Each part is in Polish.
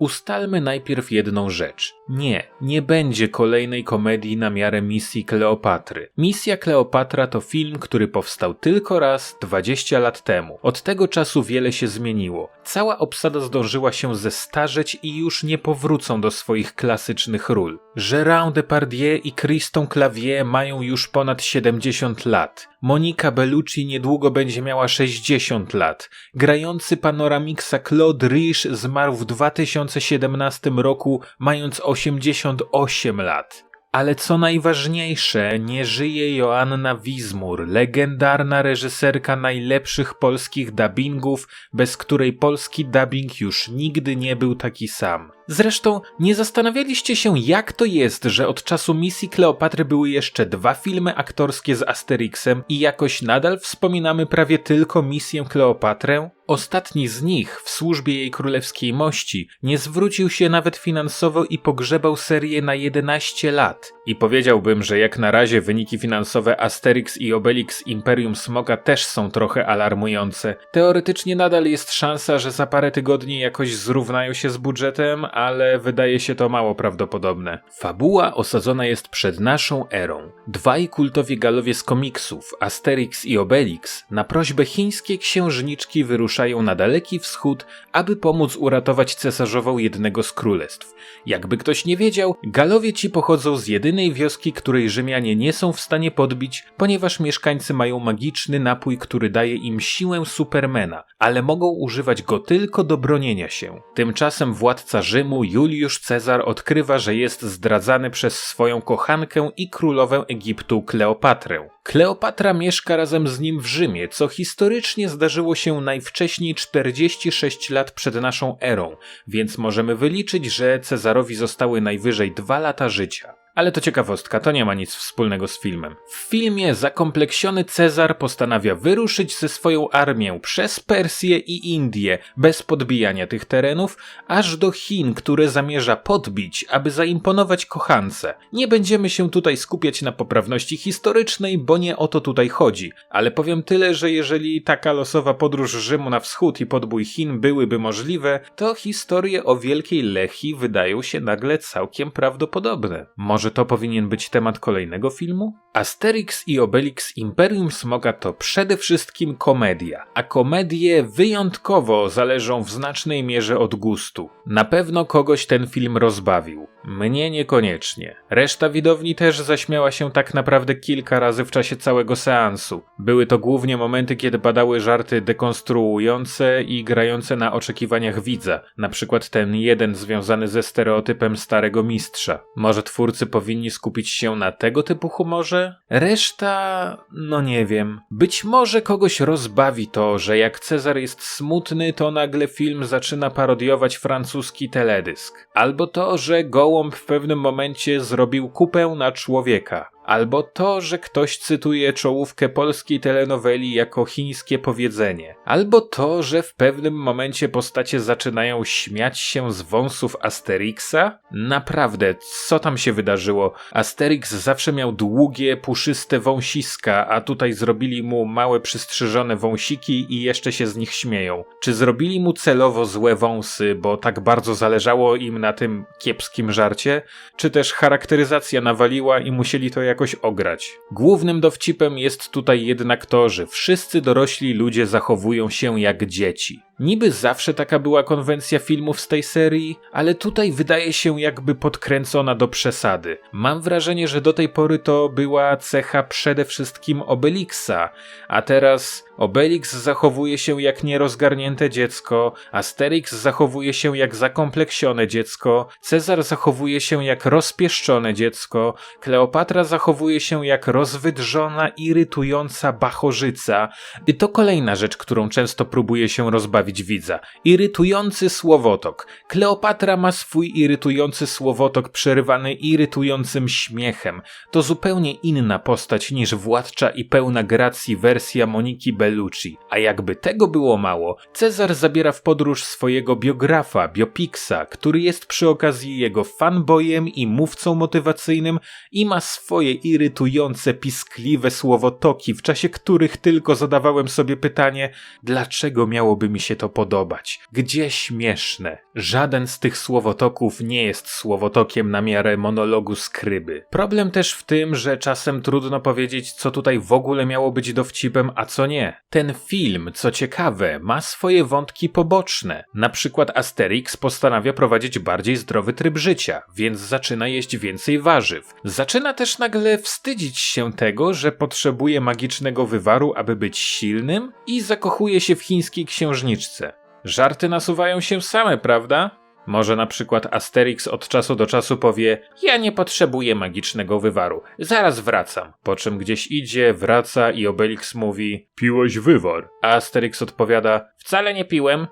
Ustalmy najpierw jedną rzecz. Nie, nie będzie kolejnej komedii na miarę misji Kleopatry. Misja Kleopatra to film, który powstał tylko raz 20 lat temu. Od tego czasu wiele się zmieniło. Cała obsada zdążyła się zestarzeć i już nie powrócą do swoich klasycznych ról. Gérard Depardieu i Christon Clavier mają już ponad 70 lat. Monika Bellucci niedługo będzie miała 60 lat. Grający panoramixa Claude Rich zmarł w 2017 roku, mając 88 lat. Ale co najważniejsze, nie żyje Joanna Wizmur, legendarna reżyserka najlepszych polskich dubbingów, bez której polski dubbing już nigdy nie był taki sam. Zresztą nie zastanawialiście się, jak to jest, że od czasu misji Kleopatry były jeszcze dwa filmy aktorskie z Asterixem i jakoś nadal wspominamy prawie tylko misję Kleopatrę? Ostatni z nich, w służbie jej królewskiej mości, nie zwrócił się nawet finansowo i pogrzebał serię na 11 lat. I powiedziałbym, że jak na razie wyniki finansowe Asterix i Obelix Imperium Smoga też są trochę alarmujące. Teoretycznie nadal jest szansa, że za parę tygodni jakoś zrównają się z budżetem, ale wydaje się to mało prawdopodobne. Fabuła osadzona jest przed naszą erą. Dwaj kultowi galowie z komiksów, Asterix i Obelix, na prośbę chińskiej księżniczki wyruszają na daleki wschód, aby pomóc uratować cesarzową jednego z królestw. Jakby ktoś nie wiedział, galowie ci pochodzą z jedynej wioski, której Rzymianie nie są w stanie podbić, ponieważ mieszkańcy mają magiczny napój, który daje im siłę Supermana, ale mogą używać go tylko do bronienia się. Tymczasem władca Rzymu, Juliusz Cezar, odkrywa, że jest zdradzany przez swoją kochankę i królowę Egiptu Kleopatrę. Kleopatra mieszka razem z nim w Rzymie, co historycznie zdarzyło się najwcześniej 46 lat przed naszą erą, więc możemy wyliczyć, że Cezarowi zostały najwyżej dwa lata życia. Ale to ciekawostka, to nie ma nic wspólnego z filmem. W filmie zakompleksiony Cezar postanawia wyruszyć ze swoją armią przez Persję i Indię, bez podbijania tych terenów, aż do Chin, które zamierza podbić, aby zaimponować kochance. Nie będziemy się tutaj skupiać na poprawności historycznej, bo nie o to tutaj chodzi, ale powiem tyle, że jeżeli taka losowa podróż Rzymu na wschód i podbój Chin byłyby możliwe, to historie o Wielkiej Lechii wydają się nagle całkiem prawdopodobne. Może to powinien być temat kolejnego filmu? Asterix i Obelix Imperium Smoga to przede wszystkim komedia, a komedie wyjątkowo zależą w znacznej mierze od gustu. Na pewno kogoś ten film rozbawił. Mnie niekoniecznie. Reszta widowni też zaśmiała się tak naprawdę kilka razy w czasie całego seansu. Były to głównie momenty, kiedy padały żarty dekonstruujące i grające na oczekiwaniach widza, na przykład ten jeden związany ze stereotypem starego mistrza. Może twórcy powinni skupić się na tego typu humorze? Reszta, no nie wiem. Być może kogoś rozbawi to, że jak Cezar jest smutny, to nagle film zaczyna parodiować francuski teledysk. Albo to, że gołąb w pewnym momencie zrobił kupę na człowieka. Albo to, że ktoś cytuje czołówkę polskiej telenoweli jako chińskie powiedzenie. Albo to, że w pewnym momencie postacie zaczynają śmiać się z wąsów Asterixa. Naprawdę, co tam się wydarzyło? Asterix zawsze miał długie, puszyste wąsiska, a tutaj zrobili mu małe, przystrzyżone wąsiki i jeszcze się z nich śmieją. Czy zrobili mu celowo złe wąsy, bo tak bardzo zależało im na tym kiepskim żarcie? Czy też charakteryzacja nawaliła i musieli to jakoś ograć. Głównym dowcipem jest tutaj jednak to, że wszyscy dorośli ludzie zachowują się jak dzieci. Niby zawsze taka była konwencja filmów z tej serii, ale tutaj wydaje się jakby podkręcona do przesady. Mam wrażenie, że do tej pory to była cecha przede wszystkim Obelixa, a teraz Obelix zachowuje się jak nierozgarnięte dziecko, Asterix zachowuje się jak zakompleksione dziecko, Cezar zachowuje się jak rozpieszczone dziecko, Kleopatra zachowuje się jak rozwydrzona, irytująca bachorzyca. I to kolejna rzecz, którą często próbuje się rozbawić widza. Irytujący słowotok. Kleopatra ma swój irytujący słowotok przerywany irytującym śmiechem. To zupełnie inna postać niż władcza i pełna gracji wersja Moniki Bell Bellucci. A jakby tego było mało, Cezar zabiera w podróż swojego biografa, Biopixa, który jest przy okazji jego fanboyem i mówcą motywacyjnym i ma swoje irytujące, piskliwe słowotoki, w czasie których tylko zadawałem sobie pytanie, dlaczego miałoby mi się to podobać? Gdzie śmieszne? Żaden z tych słowotoków nie jest słowotokiem na miarę monologu skryby. Problem też w tym, że czasem trudno powiedzieć, co tutaj w ogóle miało być dowcipem, a co nie. Ten film, co ciekawe, ma swoje wątki poboczne. Na przykład Asterix postanawia prowadzić bardziej zdrowy tryb życia, więc zaczyna jeść więcej warzyw. Zaczyna też nagle wstydzić się tego, że potrzebuje magicznego wywaru, aby być silnym i zakochuje się w chińskiej księżniczce. Żarty nasuwają się same, prawda? Może na przykład Asterix od czasu do czasu powie: Ja nie potrzebuję magicznego wywaru, zaraz wracam. Po czym gdzieś idzie, wraca i Obelix mówi: Piłeś wywar. A Asterix odpowiada: Wcale nie piłem.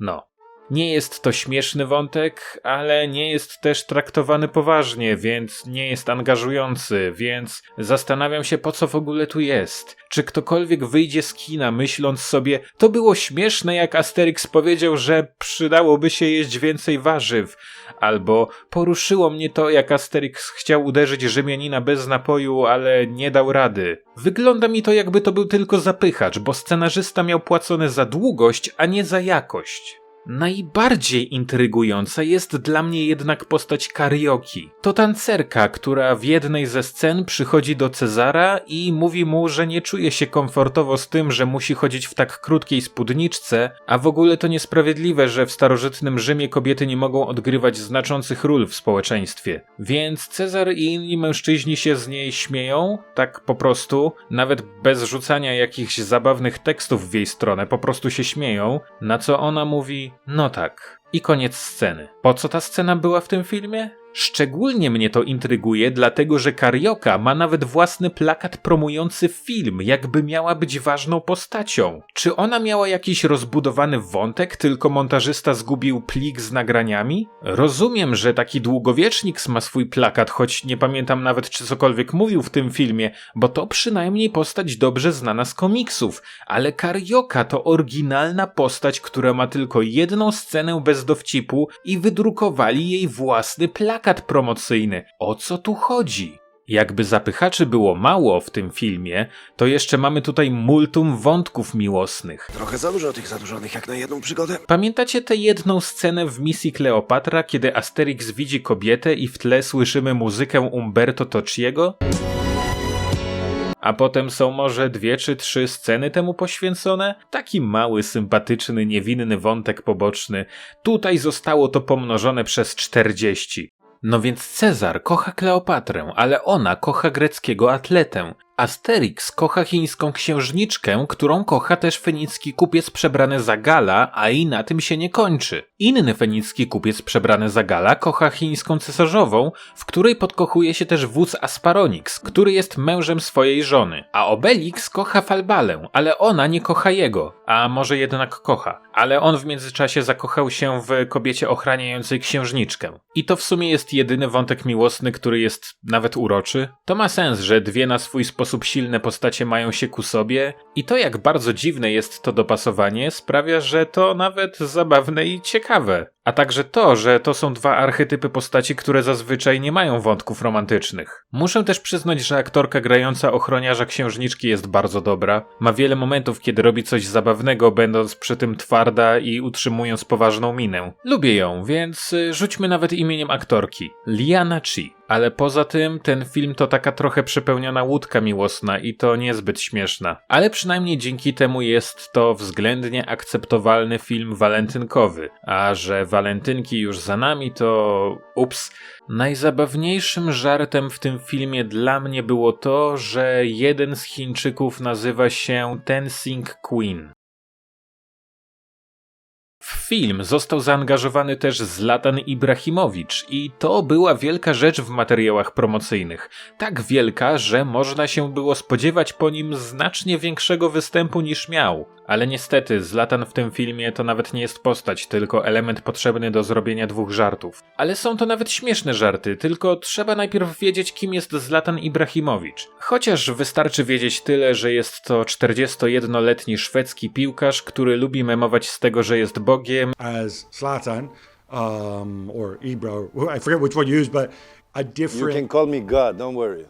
No. Nie jest to śmieszny wątek, ale nie jest też traktowany poważnie, więc nie jest angażujący, więc zastanawiam się po co w ogóle tu jest. Czy ktokolwiek wyjdzie z kina myśląc sobie, to było śmieszne jak Asterix powiedział, że przydałoby się jeść więcej warzyw, albo poruszyło mnie to jak Asterix chciał uderzyć Rzymianina bez napoju, ale nie dał rady. Wygląda mi to jakby to był tylko zapychacz, bo scenarzysta miał płacone za długość, a nie za jakość. Najbardziej intrygująca jest dla mnie jednak postać Karioki. To tancerka, która w jednej ze scen przychodzi do Cezara i mówi mu, że nie czuje się komfortowo z tym, że musi chodzić w tak krótkiej spódniczce, a w ogóle to niesprawiedliwe, że w starożytnym Rzymie kobiety nie mogą odgrywać znaczących ról w społeczeństwie. Więc Cezar i inni mężczyźni się z niej śmieją, tak po prostu, nawet bez rzucania jakichś zabawnych tekstów w jej stronę, po prostu się śmieją, na co ona mówi: no tak. I koniec sceny. Po co ta scena była w tym filmie? Szczególnie mnie to intryguje, dlatego że Karioka ma nawet własny plakat promujący film, jakby miała być ważną postacią. Czy ona miała jakiś rozbudowany wątek, tylko montażysta zgubił plik z nagraniami? Rozumiem, że taki długowiecznik ma swój plakat, choć nie pamiętam nawet, czy cokolwiek mówił w tym filmie, bo to przynajmniej postać dobrze znana z komiksów, ale Karioka to oryginalna postać, która ma tylko jedną scenę bez dowcipu i wydrukowali jej własny plakat plakat promocyjny. O co tu chodzi? Jakby zapychaczy było mało w tym filmie, to jeszcze mamy tutaj multum wątków miłosnych. Trochę za dużo tych zadłużonych jak na jedną przygodę. Pamiętacie tę jedną scenę w misji Kleopatra, kiedy Asterix widzi kobietę i w tle słyszymy muzykę Umberto Tociego? A potem są może dwie czy trzy sceny temu poświęcone? Taki mały, sympatyczny, niewinny wątek poboczny. Tutaj zostało to pomnożone przez 40. No więc Cezar kocha Kleopatrę, ale ona kocha greckiego atletę. Asterix kocha chińską księżniczkę, którą kocha też fenicki kupiec przebrany za Gala, a i na tym się nie kończy. Inny fenicki kupiec przebrany za Gala kocha chińską cesarzową, w której podkochuje się też wódz Asparonix, który jest mężem swojej żony. A Obelix kocha Falbalę, ale ona nie kocha jego, a może jednak kocha. Ale on w międzyczasie zakochał się w kobiecie ochraniającej księżniczkę. I to w sumie jest jedyny wątek miłosny, który jest nawet uroczy. To ma sens, że dwie na swój sposób sposób silne postacie mają się ku sobie i to jak bardzo dziwne jest to dopasowanie sprawia, że to nawet zabawne i ciekawe. A także to, że to są dwa archetypy postaci, które zazwyczaj nie mają wątków romantycznych. Muszę też przyznać, że aktorka grająca ochroniarza księżniczki jest bardzo dobra. Ma wiele momentów, kiedy robi coś zabawnego, będąc przy tym twarda i utrzymując poważną minę. Lubię ją, więc y, rzućmy nawet imieniem aktorki. Liana Chi. Ale poza tym ten film to taka trochę przepełniona łódka miłosna i to niezbyt śmieszna. Ale przynajmniej dzięki temu jest to względnie akceptowalny film walentynkowy, a że walentynki już za nami, to ups. Najzabawniejszym żartem w tym filmie dla mnie było to, że jeden z Chińczyków nazywa się Tensing Queen. Film został zaangażowany też Zlatan Ibrahimowicz i to była wielka rzecz w materiałach promocyjnych. Tak wielka, że można się było spodziewać po nim znacznie większego występu niż miał. Ale niestety, Zlatan w tym filmie to nawet nie jest postać, tylko element potrzebny do zrobienia dwóch żartów. Ale są to nawet śmieszne żarty, tylko trzeba najpierw wiedzieć, kim jest Zlatan Ibrahimowicz. Chociaż wystarczy wiedzieć tyle, że jest to 41-letni szwedzki piłkarz, który lubi memować z tego, że jest Bogiem as Zlatan um, or Ibra. I forget which one you use, but a You different. can call me God, don't worry.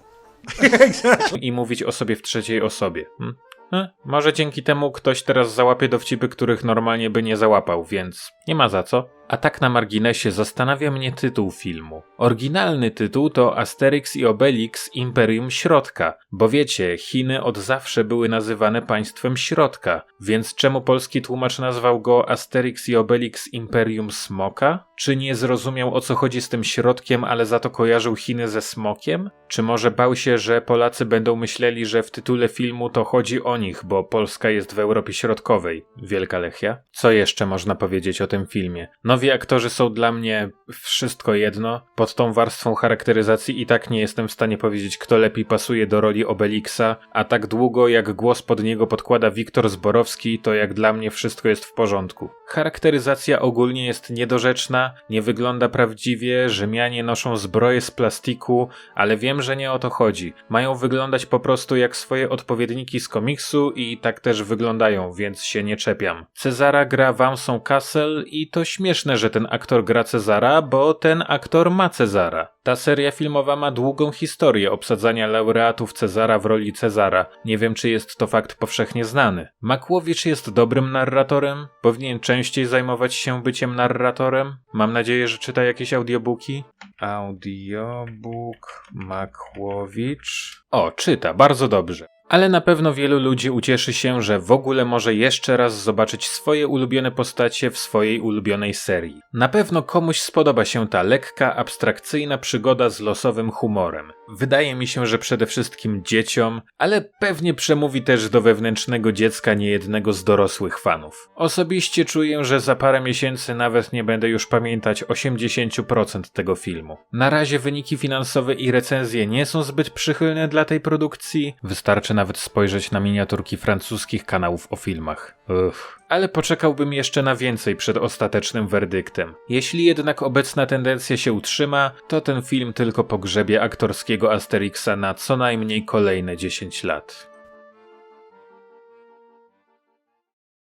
i mówić o sobie w trzeciej osobie. Hm? Eh, może dzięki temu ktoś teraz załapie dowcipy, których normalnie by nie załapał, więc nie ma za co. A tak na marginesie zastanawia mnie tytuł filmu. Oryginalny tytuł to Asterix i Obelix Imperium Środka, bo wiecie, Chiny od zawsze były nazywane państwem środka, więc czemu polski tłumacz nazwał go Asterix i Obelix Imperium Smoka? Czy nie zrozumiał o co chodzi z tym środkiem, ale za to kojarzył Chiny ze smokiem? Czy może bał się, że Polacy będą myśleli, że w tytule filmu to chodzi o nich, bo Polska jest w Europie Środkowej? Wielka Lechia? Co jeszcze można powiedzieć o tym filmie? Nowi aktorzy są dla mnie wszystko jedno. Pod tą warstwą charakteryzacji i tak nie jestem w stanie powiedzieć, kto lepiej pasuje do roli Obelixa, a tak długo jak głos pod niego podkłada Wiktor Zborowski, to jak dla mnie wszystko jest w porządku. Charakteryzacja ogólnie jest niedorzeczna, nie wygląda prawdziwie, Rzymianie noszą zbroje z plastiku, ale wiem, że nie o to chodzi. Mają wyglądać po prostu jak swoje odpowiedniki z komiksu i tak też wyglądają, więc się nie czepiam. Cezara gra Vincent Castle i to śmieszne, że ten aktor gra Cezara, bo ten aktor ma Cezara. Ta seria filmowa ma długą historię obsadzania laureatów Cezara w roli Cezara. Nie wiem, czy jest to fakt powszechnie znany. Makłowicz jest dobrym narratorem? Powinien częściej zajmować się byciem narratorem? Mam nadzieję, że czyta jakieś audiobooki. Audiobook Makłowicz. O, czyta, bardzo dobrze. Ale na pewno wielu ludzi ucieszy się, że w ogóle może jeszcze raz zobaczyć swoje ulubione postacie w swojej ulubionej serii. Na pewno komuś spodoba się ta lekka, abstrakcyjna przygoda z losowym humorem. Wydaje mi się, że przede wszystkim dzieciom, ale pewnie przemówi też do wewnętrznego dziecka niejednego z dorosłych fanów. Osobiście czuję, że za parę miesięcy nawet nie będę już pamiętać 80% tego filmu. Na razie wyniki finansowe i recenzje nie są zbyt przychylne dla tej produkcji. Wystarczy nawet spojrzeć na miniaturki francuskich kanałów o filmach. Uff. Ale poczekałbym jeszcze na więcej przed ostatecznym werdyktem. Jeśli jednak obecna tendencja się utrzyma, to ten film tylko pogrzebie aktorskiego Asterixa na co najmniej kolejne 10 lat.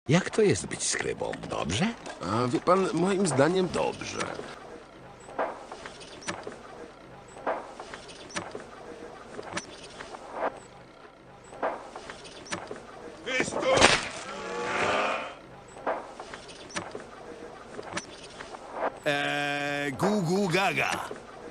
Jak to jest być skrybą? Dobrze? A wie pan, moim zdaniem dobrze.